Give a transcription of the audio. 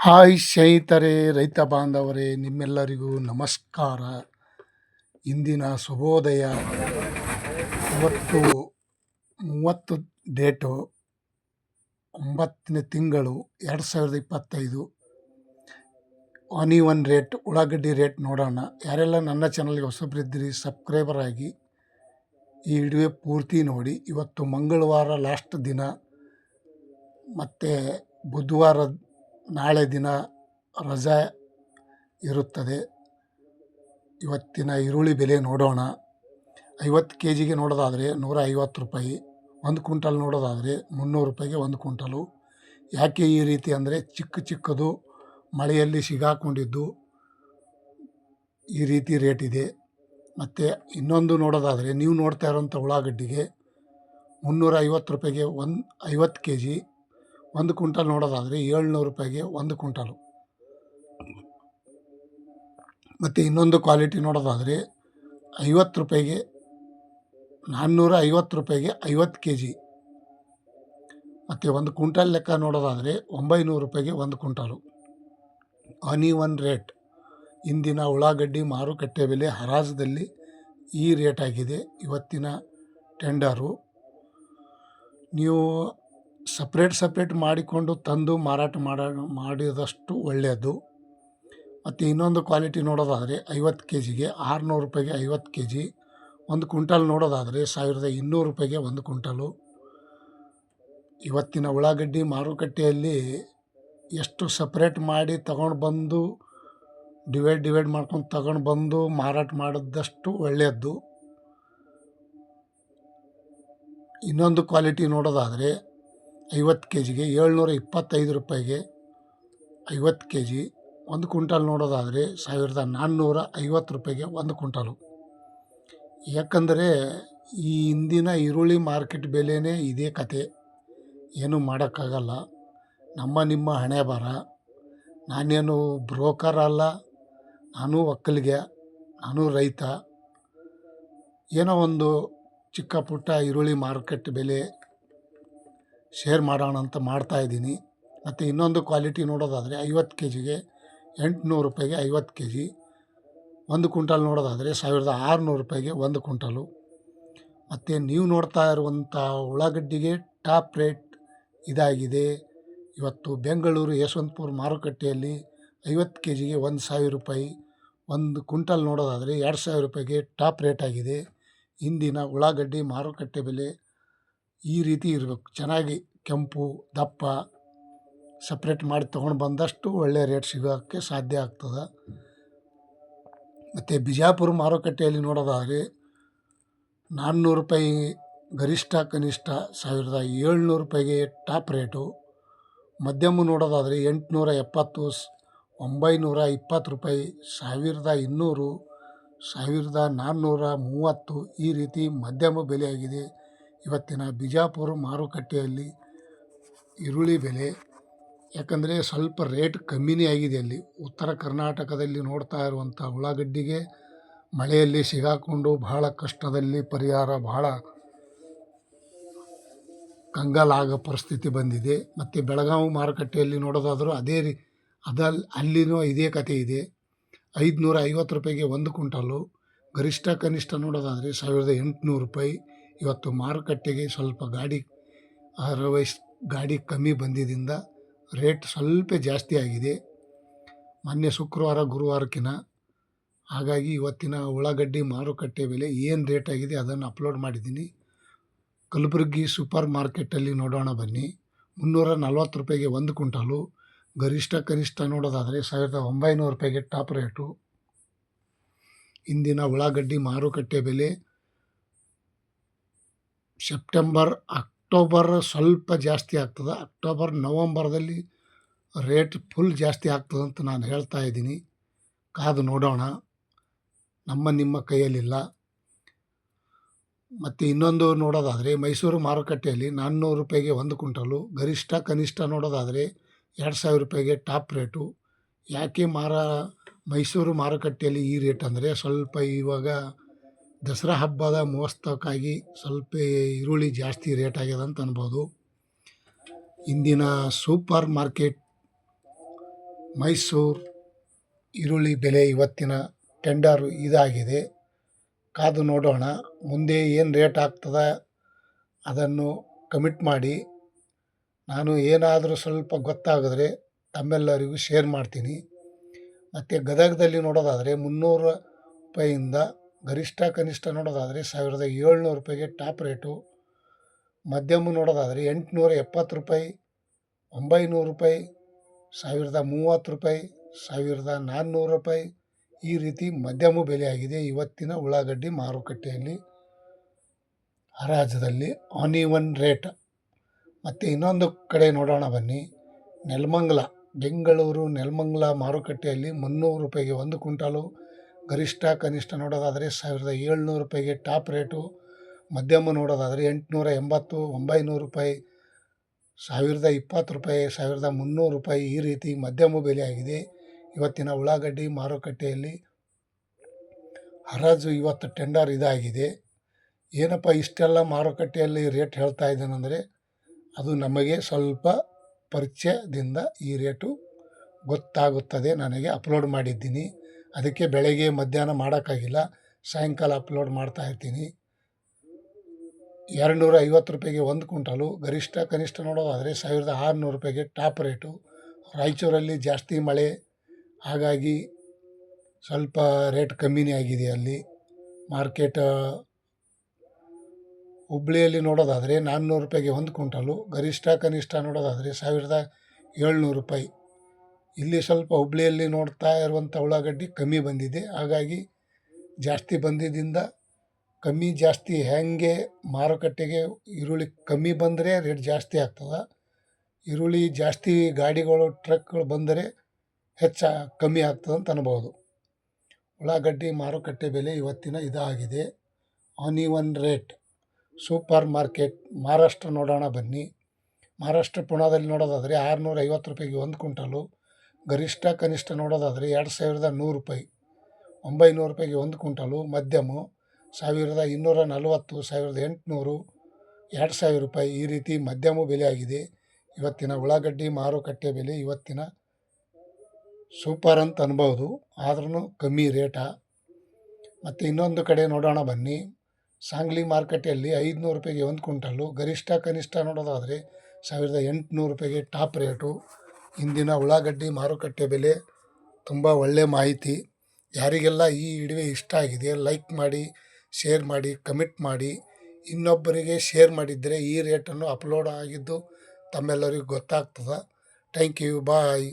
Hi ಸ್ನೇಹಿತರೆ, ರೈತ ಬಾಂಧವರೇ, ನಿಮ್ಮೆಲ್ಲರಿಗೂ ನಮಸ್ಕಾರ. ಇಂದಿನ ಶುಭೋದಯ ಇವತ್ತು ಮೂವತ್ತು ಡೇಟು ಒಂಬತ್ತನೇ ತಿಂಗಳು ಎರಡು ಸಾವಿರದ ಇಪ್ಪತ್ತೈದು. ಆನಿ ಒನ್ ರೇಟ್, ಉಳ್ಳಾಗಡ್ಡಿ ರೇಟ್ ನೋಡೋಣ. ಯಾರೆಲ್ಲ ನನ್ನ ಚಾನಲ್ಗೆ ಹೊಸಬ್ರಿದ್ದೀರಿ, ಸಬ್ಸ್ಕ್ರೈಬರ್ ಆಗಿ ಈ ವಿಡಿಯೋ ಪೂರ್ತಿ ನೋಡಿ. ಇವತ್ತು ಮಂಗಳವಾರ ಲಾಸ್ಟ್ ದಿನ. ಮತ್ತು ಬುಧವಾರ ನಾಳೆ ದಿನ ರಜಾ ಇರುತ್ತದೆ. ಇವತ್ತಿನ ಈರುಳ್ಳಿ ಬೆಲೆ ನೋಡೋಣ. ಐವತ್ತು ಕೆ ಜಿಗೆ ನೋಡೋದಾದರೆ ನೂರ ಐವತ್ತು ರೂಪಾಯಿ. ಒಂದು ಕ್ವಿಂಟಲ್ ನೋಡೋದಾದರೆ ಮುನ್ನೂರು ರೂಪಾಯಿಗೆ ಒಂದು ಕ್ವಿಂಟಲು. ಯಾಕೆ ಈ ರೀತಿ ಅಂದರೆ ಚಿಕ್ಕ ಚಿಕ್ಕದು ಮಳೆಯಲ್ಲಿ ಸಿಗಾಕೊಂಡಿದ್ದು ಈ ರೀತಿ ರೇಟ್ ಇದೆ. ಮತ್ತು ಇನ್ನೊಂದು ನೋಡೋದಾದರೆ ನೀವು ನೋಡ್ತಾ ಇರೋಂಥ ಉಳ್ಳಾಗಡ್ಡಿಗೆ ಮುನ್ನೂರ ಐವತ್ತು ರೂಪಾಯಿಗೆ ಒಂದು ಐವತ್ತು ಕೆ ಜಿ ಒಂದು ಕ್ವಿಂಟಲ್ ನೋಡೋದಾದರೆ ಏಳ್ನೂರು ರೂಪಾಯಿಗೆ ಒಂದು ಕ್ವಿಂಟಲು. ಮತ್ತು ಇನ್ನೊಂದು ಕ್ವಾಲಿಟಿ ನೋಡೋದಾದರೆ ಐವತ್ತು ರೂಪಾಯಿಗೆ ನಾನ್ನೂರ ಐವತ್ತು ರೂಪಾಯಿಗೆ ಐವತ್ತು ಕೆ ಜಿ. ಮತ್ತು ಒಂದು ಕ್ವಿಂಟಲ್ ಲೆಕ್ಕ ನೋಡೋದಾದರೆ ಒಂಬೈನೂರು ರೂಪಾಯಿಗೆ ಒಂದು ಕ್ವಿಂಟಲು. ಅನಿ ಒನ್ ರೇಟ್. ಇಂದಿನ ಉಳ್ಳಾಗಡ್ಡಿ ಮಾರುಕಟ್ಟೆ ಬೆಲೆ ಹರಾಜದಲ್ಲಿ ಈ ರೇಟ್ ಆಗಿದೆ. ಇವತ್ತಿನ ಟೆಂಡರು. ನೀವು ಸಪ್ರೇಟ್ ಸಪ್ರೇಟ್ ಮಾಡಿಕೊಂಡು ತಂದು ಮಾರಾಟ ಮಾಡ ಮಾಡಿದಷ್ಟು ಒಳ್ಳೆಯದು. ಮತ್ತು ಇನ್ನೊಂದು ಕ್ವಾಲಿಟಿ ನೋಡೋದಾದರೆ ಐವತ್ತು ಕೆ ಜಿಗೆ ಆರುನೂರು ರೂಪಾಯಿಗೆ ಐವತ್ತು ಕೆ ಜಿ ಒಂದು ಕ್ವಿಂಟಲ್ ನೋಡೋದಾದರೆ ಸಾವಿರದ ಇನ್ನೂರು ರೂಪಾಯಿಗೆ ಒಂದು ಕ್ವಿಂಟಲು. ಇವತ್ತಿನ ಉಳ್ಳಾಗಡ್ಡಿ ಮಾರುಕಟ್ಟೆಯಲ್ಲಿ ಎಷ್ಟು ಸಪ್ರೇಟ್ ಮಾಡಿ ತಗೊಂಡು ಬಂದು, ಡಿವೈಡ್ ಡಿವೈಡ್ ಮಾಡ್ಕೊಂಡು ತಗೊಂಡು ಬಂದು ಮಾರಾಟ ಮಾಡಿದಷ್ಟು ಒಳ್ಳೆಯದು ಇನ್ನೊಂದು ಕ್ವಾಲಿಟಿ ನೋಡೋದಾದರೆ ಐವತ್ತು ಕೆ ಜಿಗೆ ಏಳ್ನೂರ ಇಪ್ಪತ್ತೈದು ರೂಪಾಯಿಗೆ ಐವತ್ತು ಕೆ ಜಿ ಒಂದು ಕ್ವಿಂಟಲ್ ನೋಡೋದಾದರೆ ಸಾವಿರದ ನಾನ್ನೂರ ಐವತ್ತು ರೂಪಾಯಿಗೆ ಒಂದು ಕ್ವಿಂಟಲು. ಯಾಕಂದರೆ ಈ ಇಂದಿನ ಈರುಳ್ಳಿ ಮಾರ್ಕೆಟ್ ಬೆಲೆಯೇ ಇದೇ ಕತೆ. ಏನೂ ಮಾಡೋಕ್ಕಾಗಲ್ಲ. ನಮ್ಮ ನಿಮ್ಮ ಹಣೆ ಬರ ನಾನೇನು ಬ್ರೋಕರ್ ಅಲ್ಲ, ನಾನು ಒಕ್ಕಲಿಗೆ, ನಾನು ರೈತ. ಏನೋ ಒಂದು ಚಿಕ್ಕ ಪುಟ್ಟ ಈರುಳ್ಳಿ ಮಾರ್ಕೆಟ್ ಬೆಲೆ ಶೇರ್ ಮಾಡೋಣ ಅಂತ ಮಾಡ್ತಾಯಿದ್ದೀನಿ ಮತ್ತು ಇನ್ನೊಂದು ಕ್ವಾಲಿಟಿ ನೋಡೋದಾದರೆ ಐವತ್ತು ಕೆ ಜಿಗೆ ಎಂಟುನೂರು ರೂಪಾಯಿಗೆ ಐವತ್ತು ಕೆ ಜಿ ಒಂದು ಕ್ವಿಂಟಲ್ ನೋಡೋದಾದರೆ ಸಾವಿರದ ಆರುನೂರು ರೂಪಾಯಿಗೆ ಒಂದು ಕ್ವಿಂಟಲು. ಮತ್ತು ನೀವು ನೋಡ್ತಾ ಇರುವಂಥ ಉಳ್ಳಾಗಡ್ಡಿಗೆ ಟಾಪ್ ರೇಟ್ ಇದಾಗಿದೆ. ಇವತ್ತು ಬೆಂಗಳೂರು ಯಶವಂತಪುರ ಮಾರುಕಟ್ಟೆಯಲ್ಲಿ ಐವತ್ತು ಕೆ ಜಿಗೆ ಒಂದು ಸಾವಿರ ರೂಪಾಯಿ. ಒಂದು ಕ್ವಿಂಟಲ್ ನೋಡೋದಾದರೆ ಎರಡು ಸಾವಿರ ರೂಪಾಯಿಗೆ ಟಾಪ್ ರೇಟ್ ಆಗಿದೆ. ಇಂದಿನ ಉಳ್ಳಾಗಡ್ಡಿ ಮಾರುಕಟ್ಟೆ ಬೆಲೆ ಈ ರೀತಿ ಇರಬೇಕು. ಚೆನ್ನಾಗಿ ಕೆಂಪು, ದಪ್ಪ ಸಪ್ರೇಟ್ ಮಾಡಿ ತೊಗೊಂಡು ಬಂದಷ್ಟು ಒಳ್ಳೆಯ ರೇಟ್ ಸಿಗೋಕ್ಕೆ ಸಾಧ್ಯ ಆಗ್ತದೆ. ಮತ್ತು ಬಿಜಾಪುರ ಮಾರುಕಟ್ಟೆಯಲ್ಲಿ ನೋಡೋದಾದರೆ ನಾನ್ನೂರು ರೂಪಾಯಿ ಗರಿಷ್ಠ, ಕನಿಷ್ಠ ಸಾವಿರದ ಏಳ್ನೂರು ರೂಪಾಯಿಗೆ ಟಾಪ್ ರೇಟು ಮಧ್ಯಮ ನೋಡೋದಾದರೆ ಎಂಟುನೂರ ಎಪ್ಪತ್ತು, ಒಂಬೈನೂರ ಇಪ್ಪತ್ತು ರೂಪಾಯಿ, ಸಾವಿರದ ಇನ್ನೂರು, ಸಾವಿರದ ನಾನ್ನೂರ ಮೂವತ್ತು ಈ ರೀತಿ ಮಧ್ಯಮ ಬೆಲೆಯಾಗಿದೆ. ಇವತ್ತಿನ ಬಿಜಾಪುರ ಮಾರುಕಟ್ಟೆಯಲ್ಲಿ ಈರುಳ್ಳಿ ಬೆಲೆ, ಯಾಕಂದರೆ ಸ್ವಲ್ಪ ರೇಟ್ ಕಮ್ಮಿನೇ ಆಗಿದೆ ಅಲ್ಲಿ. ಉತ್ತರ ಕರ್ನಾಟಕದಲ್ಲಿ ನೋಡ್ತಾ ಇರುವಂಥ ಉಳ್ಳಾಗಡ್ಡಿಗೆ ಮಳೆಯಲ್ಲಿ ಸಿಗಾಕೊಂಡು ಬಹಳ ಕಷ್ಟದಲ್ಲಿ ಪರಿಹಾರ ಬಹಳ ಕಂಗಾಲಾಗೋ ಪರಿಸ್ಥಿತಿ ಬಂದಿದೆ. ಮತ್ತು ಬೆಳಗಾವಿ ಮಾರುಕಟ್ಟೆಯಲ್ಲಿ ನೋಡೋದಾದರೂ ಅದೇ ರೀ ಅದಲ್ ಅಲ್ಲಿನೂ ಇದೇ ಕತೆ ಇದೆ. ಐದುನೂರ ಐವತ್ತು ರೂಪಾಯಿಗೆ ಒಂದು ಕ್ವಿಂಟಲು, ಗರಿಷ್ಠ ಕನಿಷ್ಠ ನೋಡೋದಾದರೆ ಸಾವಿರದ ಎಂಟುನೂರು ರೂಪಾಯಿ. ಇವತ್ತು ಮಾರುಕಟ್ಟೆಗೆ ಸ್ವಲ್ಪ ಗಾಡಿ ಅದರ್ವೈಸ್ ಗಾಡಿ ಕಮ್ಮಿ ಬಂದಿದ್ದರಿಂದ ರೇಟ್ ಸ್ವಲ್ಪ ಜಾಸ್ತಿ ಆಗಿದೆ. ಮೊನ್ನೆ ಶುಕ್ರವಾರ ಗುರುವಾರಕ್ಕಿಂತ ಹಾಗಾಗಿ ಇವತ್ತಿನ ಉಳ್ಳಾಗಡ್ಡಿ ಮಾರುಕಟ್ಟೆ ಬೆಲೆ ಏನು ರೇಟ್ ಆಗಿದೆ ಅದನ್ನು ಅಪ್ಲೋಡ್ ಮಾಡಿದ್ದೀನಿ. ಕಲಬುರಗಿ ಸೂಪರ್ ಮಾರ್ಕೆಟಲ್ಲಿ ನೋಡೋಣ ಬನ್ನಿ. ಮುನ್ನೂರ ನಲ್ವತ್ತು ರೂಪಾಯಿಗೆ ಒಂದು ಕ್ವಿಂಟಲು. ಗರಿಷ್ಠ ಕನಿಷ್ಠ ನೋಡೋದಾದರೆ ಸಾವಿರದ ಒಂಬೈನೂರು ರೂಪಾಯಿಗೆ ಟಾಪ್ ರೇಟು. ಇಂದಿನ ಉಳ್ಳಾಗಡ್ಡಿ ಮಾರುಕಟ್ಟೆ ಬೆಲೆ ಸೆಪ್ಟೆಂಬರ್, ಅಕ್ಟೋಬರ್ ಸ್ವಲ್ಪ ಜಾಸ್ತಿ ಆಗ್ತದೆ. ಅಕ್ಟೋಬರ್, ನವಂಬರ್ದಲ್ಲಿ ರೇಟ್ ಫುಲ್ ಜಾಸ್ತಿ ಆಗ್ತದಂತ ನಾನು ಹೇಳ್ತಾ ಇದ್ದೀನಿ. ಕಾದು ನೋಡೋಣ. ನಮ್ಮ ನಿಮ್ಮ ಕೈಯಲ್ಲಿಲ್ಲ. ಮತ್ತು ಇನ್ನೊಂದು ನೋಡೋದಾದರೆ ಮೈಸೂರು ಮಾರುಕಟ್ಟೆಯಲ್ಲಿ ನಾನ್ನೂರು ರೂಪಾಯಿಗೆ ಒಂದು ಕ್ವಿಂಟಲು, ಗರಿಷ್ಠ, ಕನಿಷ್ಠ ನೋಡೋದಾದರೆ ಎರಡು ಸಾವಿರ ರೂಪಾಯಿಗೆ ಟಾಪ್ ರೇಟು. ಯಾಕೆ ಮಾರ ಮೈಸೂರು ಮಾರುಕಟ್ಟೆಯಲ್ಲಿ ಈ ರೇಟ್ ಅಂದರೆ ಸ್ವಲ್ಪ ಇವಾಗ ದಸರಾ ಹಬ್ಬದ ಮಹೋತ್ಸವಕ್ಕಾಗಿ ಸ್ವಲ್ಪ ಈರುಳ್ಳಿ ಜಾಸ್ತಿ ರೇಟ್ ಆಗ್ಯದ ಅಂತ ಅನ್ಬೋದು. ಇಂದಿನ ಸೂಪರ್ ಮಾರ್ಕೆಟ್ ಮೈಸೂರು ಈರುಳ್ಳಿ ಬೆಲೆ ಇವತ್ತಿನ ಟೆಂಡರ್ ಇದಾಗಿದೆ. ಕಾದು ನೋಡೋಣ, ಮುಂದೆ ಏನು ರೇಟ್ ಆಗ್ತದ ಅದನ್ನು ಕಮಿಟ್ ಮಾಡಿ. ನಾನು ಏನಾದರೂ ಸ್ವಲ್ಪ ಗೊತ್ತಾಗಿದ್ರೆ ತಮ್ಮೆಲ್ಲರಿಗೂ ಶೇರ್ ಮಾಡ್ತೀನಿ. ಮತ್ತು ಗದಗದಲ್ಲಿ ನೋಡೋದಾದರೆ ಮುನ್ನೂರು ರೂಪಾಯಿಯಿಂದ ಗರಿಷ್ಠ ಕನಿಷ್ಠ ನೋಡೋದಾದರೆ ಸಾವಿರದ ಏಳ್ನೂರು ರೂಪಾಯಿಗೆ ಟಾಪ್ ರೇಟು. ಮಧ್ಯಮ ನೋಡೋದಾದರೆ ಎಂಟುನೂರ ಎಪ್ಪತ್ತು ರೂಪಾಯಿ, ಒಂಬೈನೂರು ರೂಪಾಯಿ, ಸಾವಿರದ ಮೂವತ್ತು ರೂಪಾಯಿ, ಸಾವಿರದ ನಾನ್ನೂರು ರೂಪಾಯಿ. ಈ ರೀತಿ ಮಧ್ಯಮ ಬೆಲೆಯಾಗಿದೆ ಇವತ್ತಿನ ಉಳ್ಳಾಗಡ್ಡಿ ಮಾರುಕಟ್ಟೆಯಲ್ಲಿ. ಹರಾಜದಲ್ಲಿ ಆನ್ ರೇಟ್ ಮತ್ತು ಇನ್ನೊಂದು ಕಡೆ ನೋಡೋಣ ಬನ್ನಿ. ನೆಲಮಂಗಲ, ಬೆಂಗಳೂರು ನೆಲಮಂಗಲ ಮಾರುಕಟ್ಟೆಯಲ್ಲಿ ಮುನ್ನೂರು ರೂಪಾಯಿಗೆ ಒಂದು ಕ್ವಿಂಟಾಲು. ಗರಿಷ್ಠ ಕನಿಷ್ಠ ನೋಡೋದಾದರೆ ಸಾವಿರದ ಏಳ್ನೂರು ರೂಪಾಯಿಗೆ ಟಾಪ್ ರೇಟು. ಮಧ್ಯಮ ನೋಡೋದಾದರೆ ಎಂಟುನೂರ ಎಂಬತ್ತು, ಒಂಬೈನೂರು ರೂಪಾಯಿ, ಸಾವಿರದ ಇಪ್ಪತ್ತು ರೂಪಾಯಿ, ಸಾವಿರದ ಮುನ್ನೂರು ರೂಪಾಯಿ ಈ ರೀತಿ ಮಧ್ಯಮ ಬೆಲೆ ಆಗಿದೆ. ಇವತ್ತಿನ ಉಳ್ಳಾಗಡ್ಡಿ ಮಾರುಕಟ್ಟೆಯಲ್ಲಿ ಹರಾಜು ಇವತ್ತು ಟೆಂಡರ್ ಇದಾಗಿದೆ. ಏನಪ್ಪ ಇಷ್ಟೆಲ್ಲ ಮಾರುಕಟ್ಟೆಯಲ್ಲಿ ರೇಟ್ ಹೇಳ್ತಾ ಇದ್ದಾನೆಂದರೆ ಅದು ನಮಗೆ ಸ್ವಲ್ಪ ಪರಿಚಯದಿಂದ ಈ ರೇಟು ಗೊತ್ತಾಗುತ್ತದೆ. ನನಗೆ ಅಪ್ಲೋಡ್ ಮಾಡಿದ್ದೀನಿ. ಅದಕ್ಕೆ ಬೆಳಗ್ಗೆ ಮಧ್ಯಾಹ್ನ ಮಾಡೋಕ್ಕಾಗಿಲ್ಲ. ಸಾಯಂಕಾಲ ಅಪ್ಲೋಡ್ ಮಾಡ್ತಾ ಇರ್ತೀನಿ. ಎರಡು ನೂರ ಐವತ್ತು ರೂಪಾಯಿಗೆ ಒಂದು ಕುಂಟಲು ಗರಿಷ್ಠ ಕನಿಷ್ಠ ನೋಡೋದಾದರೆ ಸಾವಿರದ ಆರುನೂರು ರೂಪಾಯಿಗೆ ಟಾಪ್ ರೇಟು ರಾಯಚೂರಲ್ಲಿ ಜಾಸ್ತಿ ಮಳೆ, ಹಾಗಾಗಿ ಸ್ವಲ್ಪ ರೇಟ್ ಕಮ್ಮಿನೇ ಆಗಿದೆ ಅಲ್ಲಿ. ಮಾರ್ಕೆಟ್ ಹುಬ್ಳಿಯಲ್ಲಿ ನೋಡೋದಾದರೆ ನಾನ್ನೂರು ರೂಪಾಯಿಗೆ ಒಂದು ಕುಂಟಲು ಗರಿಷ್ಠ ಕನಿಷ್ಠ ನೋಡೋದಾದರೆ ಸಾವಿರದ ಏಳ್ನೂರು ರೂಪಾಯಿ. ಇಲ್ಲಿ ಸ್ವಲ್ಪ ಹುಬ್ಳಿಯಲ್ಲಿ ನೋಡ್ತಾ ಇರುವಂಥ ಉಳ್ಳಾಗಡ್ಡಿ ಕಮ್ಮಿ ಬಂದಿದೆ. ಹಾಗಾಗಿ ಜಾಸ್ತಿ ಬಂದಿದ್ದರಿಂದ ಕಮ್ಮಿ ಜಾಸ್ತಿ ಹೇಗೆ ಮಾರುಕಟ್ಟೆಗೆ ಈರುಳ್ಳಿ ಕಮ್ಮಿ ಬಂದರೆ ರೇಟ್ ಜಾಸ್ತಿ ಆಗ್ತದೆ. ಈರುಳ್ಳಿ ಜಾಸ್ತಿ ಗಾಡಿಗಳು, ಟ್ರಕ್ಗಳು ಬಂದರೆ ಹೆಚ್ಚು ಕಮ್ಮಿ ಆಗ್ತದೆ ಅಂತ ಅನ್ಬೋದು. ಉಳ್ಳಾಗಡ್ಡಿ ಮಾರುಕಟ್ಟೆ ಬೆಲೆ ಇವತ್ತಿನ ಇದಾಗಿದೆ. Onion rate super market Maharashtra ನೋಡೋಣ ಬನ್ನಿ. ಮಹಾರಾಷ್ಟ್ರ ಪುಣದಲ್ಲಿ ನೋಡೋದಾದರೆ ಆರುನೂರ ಐವತ್ತು ರೂಪಾಯಿಗೆ ಒಂದು ಕ್ವಿಂಟಲು. ಗರಿಷ್ಠ ಕನಿಷ್ಠ ನೋಡೋದಾದರೆ ಎರಡು ಸಾವಿರದ ನೂರು ರೂಪಾಯಿ. ಒಂಬೈನೂರು ರೂಪಾಯಿಗೆ ಒಂದು ಕ್ವಿಂಟಲು, ಮಧ್ಯಮ ಸಾವಿರದ ಇನ್ನೂರ ನಲವತ್ತು, ಸಾವಿರದ ಎಂಟುನೂರು, ಎರಡು ಸಾವಿರ ರೂಪಾಯಿ ಈ ರೀತಿ ಮಧ್ಯಮ ಬೆಲೆ ಆಗಿದೆ. ಇವತ್ತಿನ ಉಳ್ಳಾಗಡ್ಡಿ ಮಾರುಕಟ್ಟೆ ಬೆಲೆ ಇವತ್ತಿನ ಸೂಪರ್ ಅಂತ ಅನ್ಬೋದು ಆದ್ರೂ ಕಮ್ಮಿ ರೇಟ. ಮತ್ತು ಇನ್ನೊಂದು ಕಡೆ ನೋಡೋಣ ಬನ್ನಿ. ಸಾಂಗ್ಲಿ ಮಾರುಕಟ್ಟೆಯಲ್ಲಿ ಐದುನೂರು ರೂಪಾಯಿಗೆ ಒಂದು ಕ್ವಿಂಟಲು, ಗರಿಷ್ಠ ಕನಿಷ್ಠ ನೋಡೋದಾದರೆ ಸಾವಿರದ ಎಂಟುನೂರು ರೂಪಾಯಿಗೆ ಟಾಪ್ ರೇಟು. ಇಂದಿನ ಉಳ್ಳಾಗಡ್ಡಿ ಮಾರುಕಟ್ಟೆ ಬೆಲೆ ತುಂಬ ಒಳ್ಳೆಯ ಮಾಹಿತಿ. ಯಾರಿಗೆಲ್ಲ ಈ ವಿಡಿಯೋ ಇಷ್ಟ ಆಗಿದೆ ಲೈಕ್ ಮಾಡಿ ಶೇರ್ ಮಾಡಿ ಕಮೆಂಟ್ ಮಾಡಿ, ಇನ್ನೊಬ್ಬರಿಗೆ ಶೇರ್ ಮಾಡಿದರೆ ಈ ರೇಟನ್ನು ಅಪ್ಲೋಡ್ ಆಗಿದ್ದು ತಮ್ಮೆಲ್ಲರಿಗೂ ಗೊತ್ತಾಗ್ತದೆ. Thank you bye